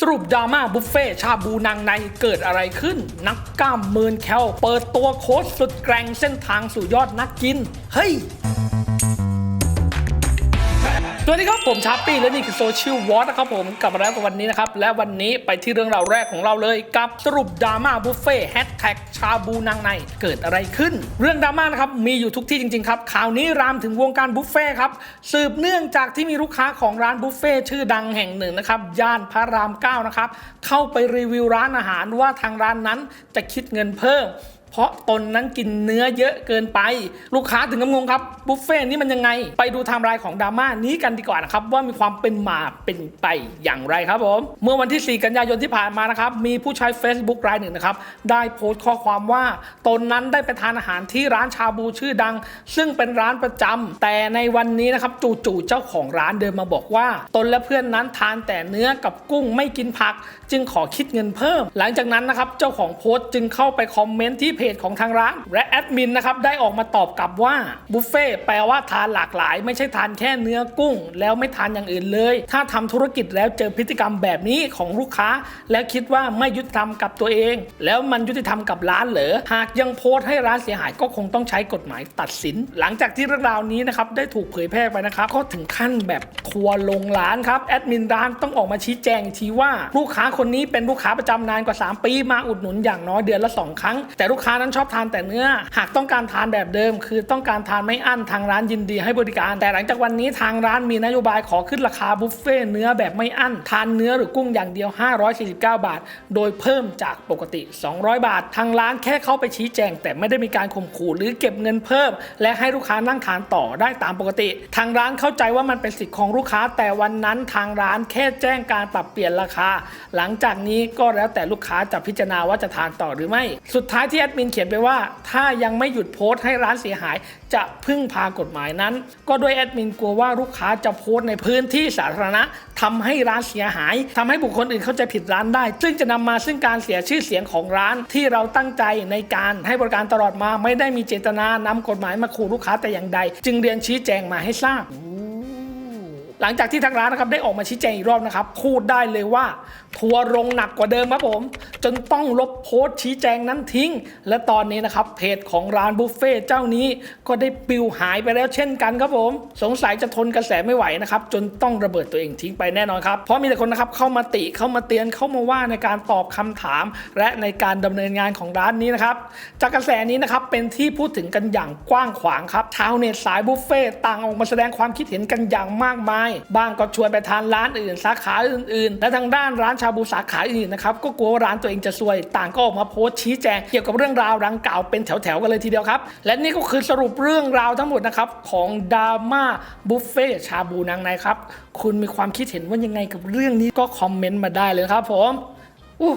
สรุปดราม่าบุฟเฟ่ชาบูนางในเกิดอะไรขึ้น นักกล้ามหมื่นแคลเปิดตัวโค้ชสุดแกร่งเส้นทางสู่ยอดนักกิน เฮ้ย สวัสดีครับผมชาร์ปี้และนี่คือโซเชียลวอทนะครับผมกลับมาแล้วกับวันนี้นะครับ และวันนี้ไปที่เรื่องราวแรกของเราเลยกับสรุปดราม่าบุฟเฟ่แฮชแท็กชาบูนางในเกิดอะไรขึ้น เรื่องดราม่านะครับมีอยู่ทุกที่จริงๆครับข่าวนี้รามถึงวงการบุฟเฟ่ครับสืบเนื่องจากที่มีลูกค้าของร้านบุฟเฟ่ชื่อดังแห่งหนึ่งนะครับย่านพระรามเก้านะครับเข้าไปรีวิวร้านอาหารว่าทางร้านนั้นจะคิดเงินเพิ่ม เพราะตนนั้นกินเนื้อเยอะเกินไป ลูกค้าถึงกับงงครับบุฟเฟ่ต์นี่มันยังไง ไปดูไทม์ไลน์ของดราม่านี้กันดีกว่านะครับว่ามีความเป็นมาเป็นไปอย่างไรครับผม เมื่อวันที่ 4 กันยายนที่ผ่านมานะครับมีผู้ใช้ Facebook รายหนึ่งนะครับได้โพสต์ข้อความว่าตนนั้นได้ไปทานอาหารที่ร้านชาบูชื่อดัง ซึ่งเป็นร้านประจำแต่ในวันนี้นะครับจู่ๆเจ้าของร้านเดินมาบอกว่า ตนและเพื่อนนั้นทานแต่เนื้อกับกุ้งไม่กินผักจึงขอคิดเงินเพิ่ม หลังจากนั้นนะครับเจ้าของโพสต์จึงเข้าไปคอมเมนต์ที่เพจของทางร้าน และแอดมินนะครับได้ออกมาตอบกลับว่าบุฟเฟ่แปลว่าทานหลากหลาย ไม่ใช่ทานแค่เนื้อกุ้ง แล้วไม่ทานอย่างอื่นเลย ถ้าทำธุรกิจแล้วเจอพฤติกรรมแบบนี้ของลูกค้า แล้วคิดว่าไม่ยุติธรรมกับตัวเอง แล้วมันยุติธรรมกับร้านเหรอหากยังโพสต์ให้ร้านเสียหายก็คงต้องใช้กฎหมายตัดสิน หลังจากที่เรื่องราวนี้นะครับได้ถูกเผยแพร่ไปนะครับก็ถึงขั้นแบบทัวลงร้านครับแอดมินร้านต้องออกมาชี้แจงทีว่าลูกค้าคนนี้เป็นลูกค้าประจำนานกว่า 3 ปีมาอุดหนุนอย่างน้อยเดือนละ 2 ครั้ง แต่ลูกค้านั้นชอบทานแต่เนื้อ หากต้องการทานแบบเดิม คือต้องการทานไม่อั้นทางร้านยินดีให้บริการ แต่หลังจากวันนี้ทางร้านมีนโยบายขอขึ้นราคาบุฟเฟ่ต์เนื้อแบบไม่อั้นทานเนื้อหรือกุ้งอย่างเดียว 549 บาท โดยเพิ่มจากปกติ 200 บาท ทางร้านแค่เข้าไปชี้แจง แต่ไม่ได้มีการข่มขู่หรือเก็บเงินเพิ่ม และให้ลูกค้านั่งทานต่อได้ตามปกติ ทางร้านเข้าใจว่ามันเป็นสิทธิ์ของลูกค้า แต่วันนั้นทางร้านแค่แจ้งการปรับเปลี่ยนราคาหลังจากนี้ก็แล้วแต่ลูกค้าจะพิจารณาว่าจะทานต่อหรือไม่ สุดท้ายที่แอดมินเขียนไปว่า ถ้ายังไม่หยุดโพสต์ให้ร้านเสียหาย จะพึ่งพากฎหมายนั้น ก็ด้วยแอดมินกลัวว่าลูกค้าจะโพสต์ในพื้นที่สาธารณะทำให้ร้านเสียหายทำให้บุคคลอื่นเข้าใจผิดร้านได้ ซึ่งจะนำมาซึ่งการเสียชื่อเสียงของร้านที่เราตั้งใจในการให้บริการตลอดมาไม่ได้มีเจตนานำกฎหมายมาขู่ลูกค้าแต่อย่างใด จึงเรียนชี้แจงมาให้ทราบ หลังจากที่ทางร้านนะครับได้ออกมาชี้แจงอีกรอบนะครับพูดได้เลยว่า ทัวร์ลงหนักกว่าเดิมครับผม จนต้องลบโพสต์ชี้แจงนั้นทิ้ง และตอนนี้นะครับเพจของร้านบุฟเฟ่เจ้านี้ก็ได้ปลิวหายไปแล้วเช่นกันครับผม สงสัยจะทนกระแสไม่ไหวนะครับจนต้องระเบิดตัวเองทิ้งไปแน่นอนครับเพราะมีแต่คนนะครับเข้ามาติเข้ามาเตือนเข้ามาว่าในการตอบคำถาม และในการดำเนินงานของร้านนี้นะครับจากกระแสนี้นะครับเป็นที่พูดถึงกันอย่างกว้างขวางครับชาวเน็ตสายบุฟเฟ่ต่างออกมาแสดงความคิดเห็นกันอย่างมากมายบางก็ชวนไปทานร้านอื่น สาขาอื่นๆ และทางด้านร้านชาบูสาขาอื่นนะครับก็กลัวร้านตัวเองจะซวย ต่างก็ออกมาโพสต์ชี้แจงเกี่ยวกับเรื่องราวดังกล่าวเป็นแถวๆกันเลยทีเดียวครับ และนี่ก็คือสรุปเรื่องราวทั้งหมดนะครับของดราม่าบุฟเฟ่ชาบูนางในครับ คุณมีความคิดเห็นว่ายังไงกับเรื่องนี้ก็คอมเมนต์มาได้เลยครับผมอู้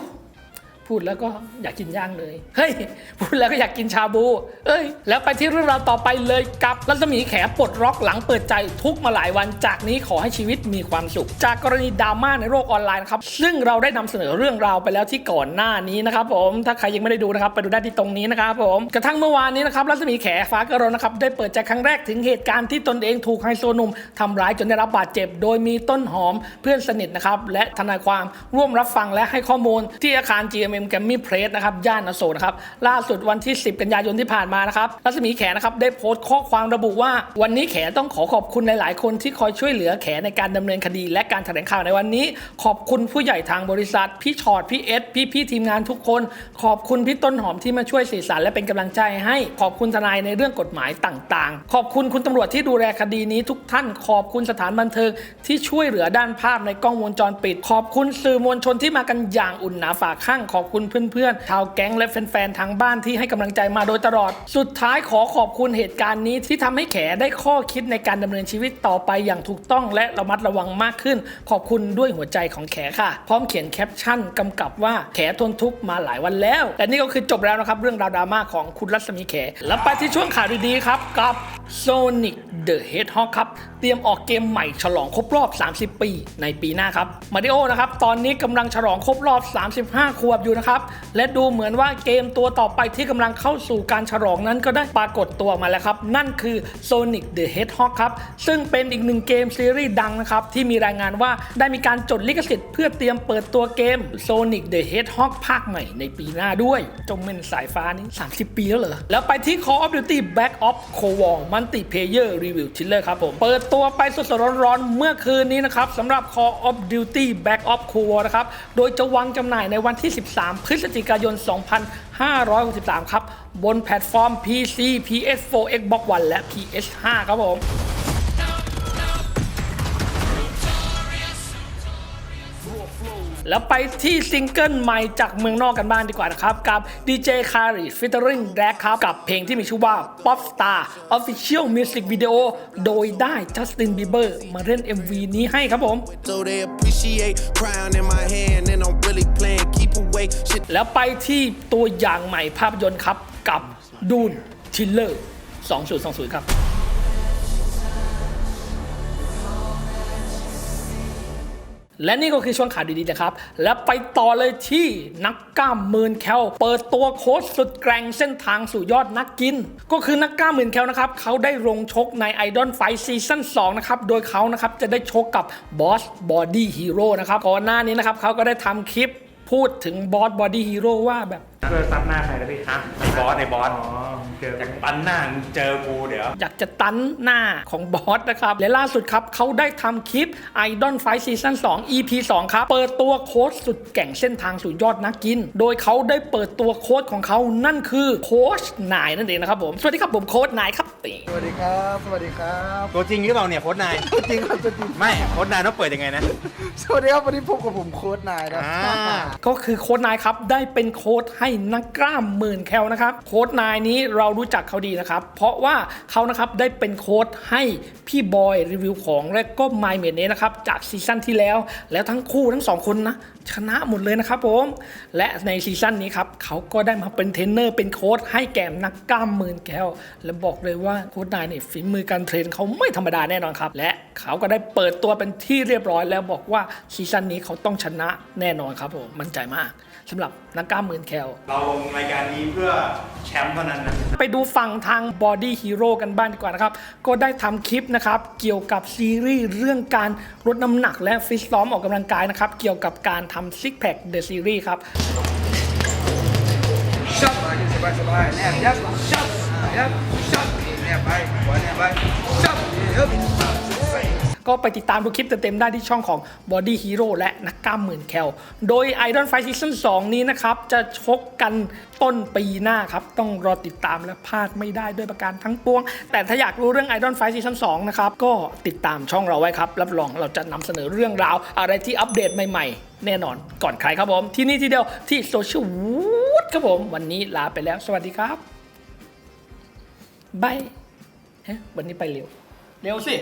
พูดแล้วก็อยากกินย่างเลย เฮ้ย พูดแล้วก็อยากกินชาบู เอ้ย แล้วไปที่เรื่องราวต่อไปเลยกับรัศมีแขปลดล็อกหลังเปิดใจทุกมาหลายวันจากนี้ขอให้ชีวิตมีความสุข จากกรณีดราม่าในโลกออนไลน์ครับ ซึ่งเราได้นำเสนอเรื่องราวไปแล้วที่ก่อนหน้านี้นะครับผม ถ้าใครยังไม่ได้ดูนะครับไปดูได้ที่ตรงนี้นะครับผม กระทั่งเมื่อวานนี้นะครับรัศมีแขฟ้ากระโรนนะครับได้เปิดใจครั้งแรกถึงเหตุการณ์ที่ตนเองถูกไฮโซหนุ่มทำร้ายจนได้รับบาดเจ็บ โดยมีต้นหอมเพื่อนสนิทนะครับและทนายความร่วมรับฟังและให้ข้อมูลที่อาคาร MM g r a m m y Place นะครับย่านอโศกนะครับล่าสุดวันที่ 10 กันยายนที่ผ่านมานะครับรัศมีแขนะครับได้โพสต์ข้อความระบุว่า วันนี้แขต้องขอขอบคุณหลาย ๆ คนที่คอยช่วยเหลือแขในการดำเนินคดี และการแถลงข่าวในวันนี้ ขอบคุณผู้ใหญ่ทางบริษัท พี่ชอดพี่เอสพี่พี่ทีมงานทุกคน ขอบคุณพี่ต้นหอมที่มาช่วยสื่อสารและเป็นกำลังใจให้ ขอบคุณทนายในเรื่องกฎหมายต่าง ๆ ขอบคุณคุณตำรวจที่ดูแลคดีนี้ทุกท่าน ขอบคุณสถานบันเทิงที่ช่วยเหลือด้านภาพในกล้องวงจรปิด ขอบคุณสื่อมวลชนที่มากันอย่างอุ่นหนาฝาข้างขอบคุณเพื่อนๆชาวแก๊งและแฟนๆทางบ้านที่ให้กำลังใจมาโดยตลอด สุดท้ายขอขอบคุณเหตุการณ์นี้ที่ทำให้แขได้ข้อคิดในการดำเนินชีวิตต่อไปอย่างถูกต้อง และระมัดระวังมากขึ้น ขอบคุณด้วยหัวใจของแขค่ะ พร้อมเขียนแคปชั่นกำกับว่าแขทนทุกข์มาหลายวันแล้วและนี่ก็คือจบแล้วนะครับเรื่องราวดราม่าของคุณรัศมีแขแล้วไปที่ช่วงข่าวดีๆครับกับ Sonic the Hedgehog ครับ เตรียมออกเกมใหม่ฉลองครบรอบ 30 ปีในปีหน้าครับมาริโอนะครับ ตอนนี้กำลังฉลองครบรอบ 35 ขวบอยู่นะครับ และดูเหมือนว่าเกมตัวต่อไปที่กำลังเข้าสู่การฉลองนั้นก็ได้ปรากฏตัวมาแล้วครับ นั่นคือ Sonic the Hedgehog ครับ ซึ่งเป็นอีกหนึ่งเกมซีรีส์ดังนะครับ ที่มีรายงานว่าได้มีการจดลิขสิทธิ์เพื่อเตรียมเปิดตัวเกม Sonic the Hedgehog ภาคใหม่ในปีหน้าด้วยจงเป็นสายฟ้านี้ 30 ปีแล้วเหรอแล้วไปที่ Call of Duty Black Ops Cold War Multiplayer วิวทิลเลอร์ครับผม เปิดตัวไปสดๆร้อนๆ เมื่อคืนนี้นะครับสำหรับ Call of Duty Black Ops Cold War นะครับ โดยจะวางจำหน่ายในวันที่ 13 พฤศจิกายน 2563 ครับ บนแพลตฟอร์ม PC PS4 Xbox One และ PS5 ครับผม แล้วไปที่ซิงเกิลใหม่จากเมืองนอกกันบ้างดีกว่านะครับ กับ DJ k a r i featuring Drag ครับ กับเพลงที่มีชื่อว่า Pop Star Official Music Video โดยได้ Justin Bieber มาเล่น MV นี้ให้ครับผม So they appreciate crown in my hand and I'm really playing keep away shit แล้วไปที่ตัวอย่างใหม่ภาพยนตร์ครับ กับดูนทิลเลอร์2020 ครับ และนี่ก็คือช่วงข่าวดีๆนะครับ แล้วไปต่อเลยที่นักกล้ามหมื่นแคลเปิดตัวโค้ชสุดแกร่งเส้นทางสู่ยอดนักกิน ก็คือนักกล้ามหมื่นแคลนะครับเขาได้ลงชกใน Idol Fight Season 2นะครับ โดยเขานะครับจะได้ชกกับบอสบอดี้ฮีโร่นะครับก่อนหน้านี้นะครับเขาก็ได้ทำคลิปพูดถึงบอสบอดี้ฮีโร่ว่าแบบเพื่อซับหน้าใครนะพี่ฮะในบอสในบอสอ๋อ เจอจากปันหน้ามึงเจอกูเดี๋ยว อยากจะตันหน้าของบอสนะครับ และล่าสุดครับเขาได้ทำคลิป Idol Fight Season 2 EP 2 ครับ เปิดตัวโค้ชสุดแกร่งเส้นทางสู่ยอดนักกิน โดยเขาได้เปิดตัวโค้ชของเขานั่นคือโค้ชนายนั่นเองนะครับผม สวัสดีครับผมโค้ชนายครับตีสวัสดีครับ สวัสดีครับ ตัวจริงหรือเปล่าเนี่ยโค้ชนายจริงครับจริง ไม่โค้ชนายต้องเปิดยังไงนะ สวัสดีครับวันนี้พบกับผมโค้ดนายนะอ่าก็คือโค้ชนายครับได้เป็นโค้ชให้นักกล้ามหมื่นแคลนะครับ โค้ชนายนี้เรารู้จักเขาดีนะครับ เพราะว่าเขานะครับได้เป็นโค้ดให้พี่บอยรีวิวของและก็ไมเมดเนนะครับจากซีซั่นที่แล้ว แล้วทั้งคู่ทั้งสองคนนะชนะหมดเลยนะครับผม และในซีซั่นนี้ครับเขาก็ได้มาเป็นเทรนเนอร์เป็นโค้ดให้แก่นักกล้ามหมื่นแก้ว และบอกเลยว่าโค้ดนายเนี่ยฝีมือการเทรนเขาไม่ธรรมดาแน่นอนครับ และ เขาก็ได้เปิดตัวเป็นที่เรียบร้อยแล้วบอกว่าซีซั่นนี้เขาต้องชนะแน่นอนครับผมมั่นใจมากสำหรับนักกล้ามหมื่นแคล เราลงรายการนี้เพื่อแชมป์เท่านั้นนะไปดูฝั่งทาง Body Hero กันบ้างดีกว่านะครับ ก็ได้ทำคลิปนะครับ เกี่ยวกับซีรีส์เรื่องการลดน้ำหนักและฟิตซ้อมออกกำลังกายนะครับ เกี่ยวกับการทำซิกแพคเดอะซีรีส์ครับ Shut สบายสบายแนบยับ shut ยับ shut แนบไปหัวแนบไป shut ฮึบ ก็ไปติดตามดูคลิปเต็มๆได้ที่ช่องของ Body Hero และนักกล้ามหมื่นแคล โดย Iron Fight Season 2 นี้นะครับ จะชกกันต้นปีหน้าครับ ต้องรอติดตามและพลาดไม่ได้ด้วยประการทั้งปวง แต่ถ้าอยากรู้เรื่อง Iron Fight Season 2 นะครับ ก็ติดตามช่องเราไว้ครับ รับรองเราจะนำเสนอเรื่องราวอะไรที่อัปเดตใหม่ๆ แน่นอนก่อนใครครับผม ที่นี่ที่เดียวที่โซเชียลวูดครับผม วันนี้ลาไปแล้ว สวัสดีครับบายเฮ้ยวันนี้ไปเร็ว เร็วสิ